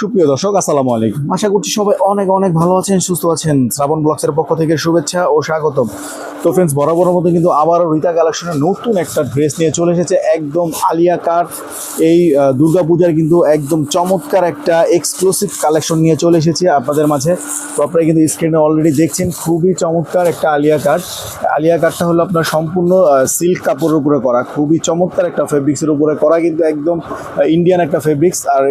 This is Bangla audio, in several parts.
সুপ্রিয় দর্শক, আসসালামু আলাইকুম। আশা করছি সবাই অনেক অনেক ভালো আছেন, সুস্থ আছেন। শ্রাবণ ব্লগসের পক্ষ থেকে শুভেচ্ছা ও স্বাগতম। তো ফ্রেন্ডস বরাবর মতো কিন্তু আবারও রীতা কালেকশনের নতুন একটা ড্রেস নিয়ে চলে এসেছে একদম আলিয়া কাট এই দুর্গাপূজার কিন্তু একদম চমৎকার একটা এক্সক্লুসিভ কালেকশন নিয়ে চলে এসেছে আপনাদের মাঝে। তো আপনারা কিন্তু স্ক্রিনে অলরেডি দেখছেন, খুবই চমৎকার একটা আলিয়া কাট আলিয়া কাটটা হলো আপনার সম্পূর্ণ সিল্ক কাপড়ের উপরে করা। খুবই চমৎকার একটা ফেব্রিক্সের উপরে করা কিন্তু একদম ইন্ডিয়ান একটা ফেব্রিক্স আর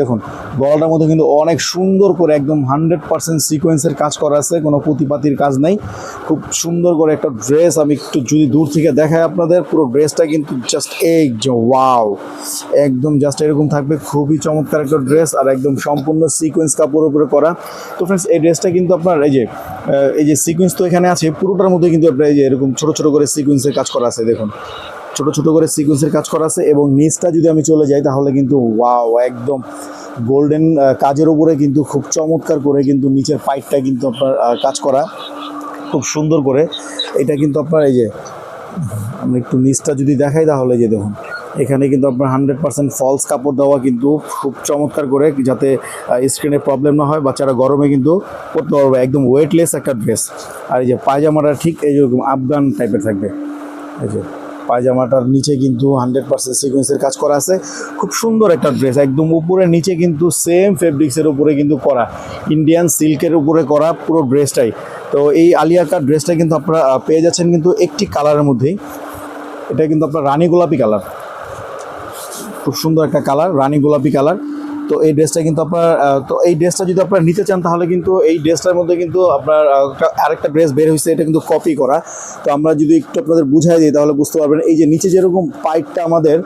দেখুন, গলাটার মধ্যে কিন্তু অনেক সুন্দর করে একদম হান্ড্রেড পার্সেন্ট সিকোয়েন্সের কাজ করা আছে, কোনো পুঁতিপাতির কাজ নেই। খুব সুন্দর করে একটা ড্রেস আমি একটু যদি দূর থেকে দেখাই আপনাদের, পুরো ড্রেসটা কিন্তু জাস্ট এই ওয়াও একদম জাস্ট এরকম থাকবে, খুবই চমৎকার একটা ড্রেস আর একদম সম্পূর্ণ সিকোয়েন্স কাপড়ের উপরে করা। তো ফ্রেন্ডস এই ড্রেসটা কিন্তু আপনার এই যে এই যে সিকোয়েন্স তো এখানে আছে, পুরোটার মধ্যে কিন্তু আপনার এই যে এরকম ছোটো ছোটো করে সিকোয়েন্সের কাজ করা আছে, দেখুন। ছোট ছোট করে সিকোয়েন্সের কাজ করা আছে এবং নিচটা যদি আমি চলে যাই, তাহলে কিন্তু ওয়াও একদম গোল্ডেন কাজের উপরে কিন্তু খুব চমৎকার করে কিন্তু নিচের পাইপটা কিন্তু আপনার কাজ করা। খুব সুন্দর করে। এটা কিন্তু আপনার এই যে আমি একটু নিচটা যদি দেখাই তাহলে যে দেখুন, এখানে কিন্তু আপনার হান্ড্রেড পার্সেন্ট ফলস কাপড় দেওয়া কিন্তু খুব চমৎকার করে, যাতে স্ক্রিনে প্রবলেম না হয়, বাচ্চারা গরমে কিন্তু পরতে পারবে। একদম ওয়েটলেস একটা ড্রেস আর এই যে পায়জামাটা ঠিক এই যেরকম আফগান টাইপের থাকবে। এই যে পায়জামাটার নিচে কিন্তু হান্ড্রেড পার্সেন্ট সিকোয়েন্সের কাজ করা আছে। খুব সুন্দর একটা ড্রেস একদম উপরে, নিচে কিন্তু সেম ফেব্রিক্সের উপরে কিন্তু করা। ইন্ডিয়ান সিল্কের উপরে করা পুরো ড্রেসটাই তো এই আলিয়া কাট ড্রেসটা কিন্তু আপনারা পেয়ে যাচ্ছেন কিন্তু একটি কালারের মধ্যেই। এটা কিন্তু আপনার রানী গোলাপি কালার খুব সুন্দর একটা কালার রানী গোলাপি কালার তো এই ড্রেসটা কিন্তু আপনার তো এই ড্রেসটা যদি আপনারা নিতে চান, তাহলে কিন্তু এই ড্রেসটার মধ্যে কিন্তু আপনার আরেকটা ড্রেস বের হয়েছে, এটা কিন্তু কপি করা। তো আমরা যদি একটু আপনাদের বুঝাই দিই, তাহলে বুঝতে পারবেন, এই যে নিচে যেরকম পাইপটা আমাদের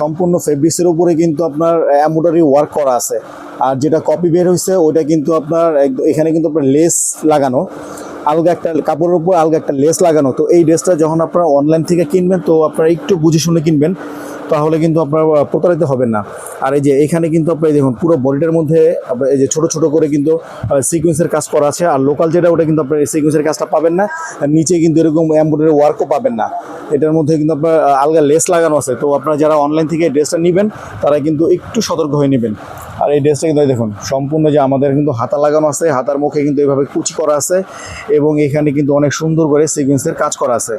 সম্পূর্ণ ফেব্রিক্সের উপরে কিন্তু আপনার এমব্রয়ডারি ওয়ার্ক করা আছে। আর যেটা কপি বের হয়েছে ওটা কিন্তু আপনার এখানে কিন্তু আপনার লেস লাগানো। আলগা একটা কাপড়ের উপর আলগা একটা লেস লাগানো। তো এই ড্রেসটা যখন আপনারা অনলাইন থেকে কিনবেন, তো আপনারা একটু বুঝে শুনে কিনবেন, তাহলে কিন্তু আপনার প্রতারিত হবেন না। আর এই যে এখানে কিন্তু আপনার দেখুন, পুরো বডিটার মধ্যে এই যে ছোট ছোট করে কিন্তু সিকোয়েন্সের কাজ করা আছে। আর লোকাল যেটা, ওটা কিন্তু আপনার সিকোয়েন্সের কাজটা পাবেন না। নিচে কিন্তু এরকম এমব্রয়ডারি ওয়ার্কও পাবেন না। এটার মধ্যে কিন্তু আপনার আলগা লেস লাগানো আছে। তো আপনারা যারা অনলাইন থেকে ড্রেসটা নেবেন, তারা কিন্তু একটু সতর্ক হয়ে নেবেন। আর এই ড্রেসটা কিন্তু দেখুন, সম্পূর্ণ যে আমাদের কিন্তু হাতা লাগানো আছে, হাতার মুখে কিন্তু এইভাবে কুচি করা আছে এবং এখানে কিন্তু অনেক সুন্দর করে সিকুয়েন্সের কাজ করা আছে।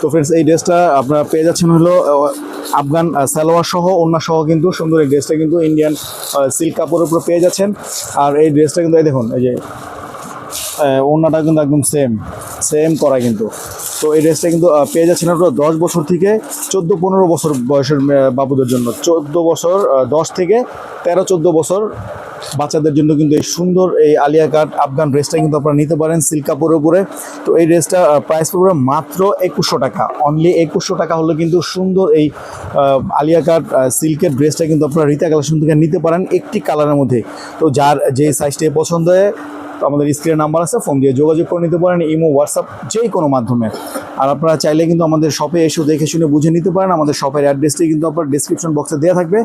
তো ফ্রেন্ডস এই ড্রেসটা আপনারা পেয়ে যাচ্ছেন হলো আফগান সালোয়ার সহ অন্য সহ কিন্তু সুন্দর এই ড্রেসটা কিন্তু ইন্ডিয়ান সিল্ক কাপড়ের উপরে পেয়ে যাচ্ছেন। আর এই ড্রেসটা কিন্তু এই দেখুন, এই যে আহ, ওড়নাটা কিন্তু একদম সেম সেম করা কিন্তু। তো এই ড্রেসটা কিন্তু পেয়ে যাচ্ছেন আপনারা দশ বছর থেকে চোদ্দ পনেরো বছর বয়সের বাবুদের জন্য। চোদ্দ বছর দশ থেকে তেরো চোদ্দ বছর বাচ্চাদের জন্য কিন্তু এই সুন্দর এই আলিয়া কাট আফগান ড্রেসটা কিন্তু আপনারা নিতে পারেন সিল্ক কাপড়ের উপরে। তো এই ড্রেসটা প্রাইস পড়বে মাত্র একুশশো টাকা। অনলি একুশশো টাকা হলে কিন্তু সুন্দর এই আলিয়া কাট সিল্কের ড্রেসটা কিন্তু আপনারা রিতা কালেকশন থেকে নিতে পারেন একটি কালারের মধ্যে। তো যার যে সাইজটাই পছন্দ হয় তো আমাদের স্ক্রিনে নাম্বার আছে ফোন দিয়ে যোগাযোগ করে নিতে পারেন, ইমো হোয়াটসঅ্যাপ যে কোনো মাধ্যমে। আর আপনারা চাইলে কিন্তু আমাদের শপে এসে দেখে শুনে বুঝে নিতে পারেন, আমাদের শপের অ্যাড্রেসটি কিন্তু আপনার ডিসক্রিপশন বক্সে দেওয়া থাকবে।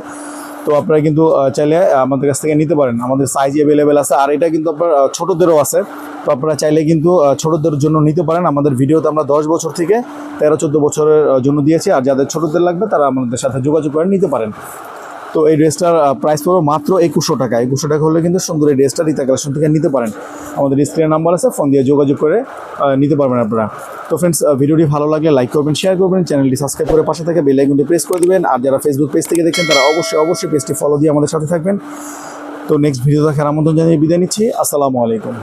তো আপনারা কিন্তু চাইলে আমাদের কাছ থেকে নিতে পারেন। আমাদের সাইজ অ্যাভেলেবেল আছে, আর এটা কিন্তু আপনার ছোটদেরও আছে। তো আপনারা চাইলে কিন্তু ছোটোদের জন্য নিতে পারেন। আমাদের ভিডিওতে আমরা দশ বছর থেকে তেরো, চোদ্দ বছরের জন্য দিয়েছি। আর যাদের ছোটদের লাগবে, তারা আমাদের সাথে যোগাযোগ করে নিতে পারেন। তো এই ড্রেসটার প্রাইস পড়বে মাত্র একুশশো টাকা। একুশশো টাকা হলে কিন্তু সুন্দর এই ড্রেসটা রিতা কালেকশন থেকে নিতে পারেন। আমাদের স্ক্রিনের নাম্বার আছে ফোন দিয়ে যোগাযোগ করে নিতে পারবেন আপনারা। তো ফ্রেন্ডস ভিডিওটি ভালো লাগলে লাইক করবেন শেয়ার করবেন চ্যানেলটি সাবস্ক্রাইব করে পাশে থেকে বেল আইকনটি প্রেস করে দেবেন। আর যারা ফেসবুক পেজ থেকে দেখছেন, তারা অবশ্যই অবশ্যই পেজটি ফলো দিয়ে আমাদের সাথে থাকবেন। তো নেক্সট ভিডিও দেখার আমন্ত্রণ জানিয়ে বিদায় নিচ্ছি। আসসালামু আলাইকুম।